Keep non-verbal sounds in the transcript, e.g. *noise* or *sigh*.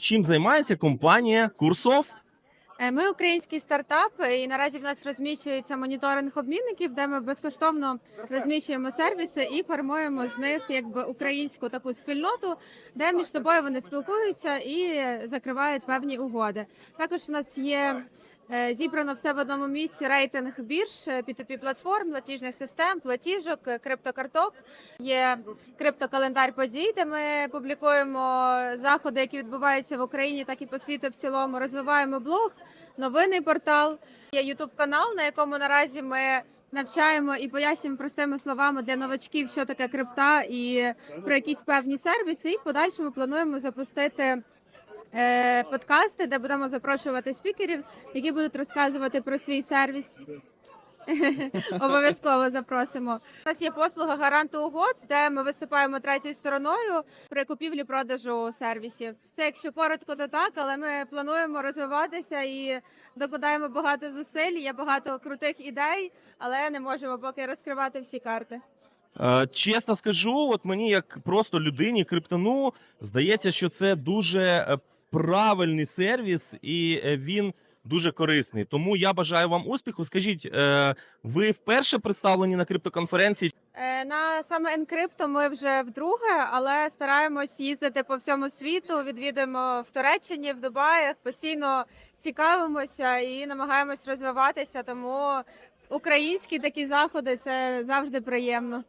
Чим займається компанія Курсов? Е, Ми український стартап, і наразі в нас розміщується моніторинг обмінників, де ми безкоштовно розміщуємо сервіси і формуємо з них якби українську таку спільноту, де між собою вони спілкуються і закривають певні угоди. Також в нас є. Е, Зібрано все в одному місці рейтинг бірж, е, P2P платформ, платіжних систем, платіжок, е, криптокарток. Є криптокалендар подій, де ми публікуємо заходи, які відбуваються в Україні, так і по світу в цілому. Розвиваємо блог, новинний портал. Є Ютуб канал, на якому наразі ми навчаємо і пояснюємо простими словами для новачків, що таке крипта, і про якісь певні сервіси. І в подальшому плануємо запустити. Е, Подкасти, де будемо запрошувати спікерів, які будуть розказувати про свій сервіс. *laughs* Обов'язково запросимо. У нас є послуга гаранту угод, де ми виступаємо третьою стороною при купівлі-продажу сервісів. Це якщо коротко, то так, але ми плануємо розвиватися і докладаємо багато зусиль. Є багато крутих ідей, але не можемо поки розкривати всі карти. Е, Чесно скажу, от мені, як просто людині, криптону, здається, що це дуже е, правильний сервіс, і е, він дуже корисний. Тому я бажаю вам успіху. Скажіть, е, ви вперше представлені на криптоконференції? Е, На саме Енкрипто ми вже вдруге, але стараємось їздити по всьому світу. Відвідуємо в Туреччині, в Дубаях, постійно цікавимося і намагаємось розвиватися. Тому українські такі заходи це завжди приємно.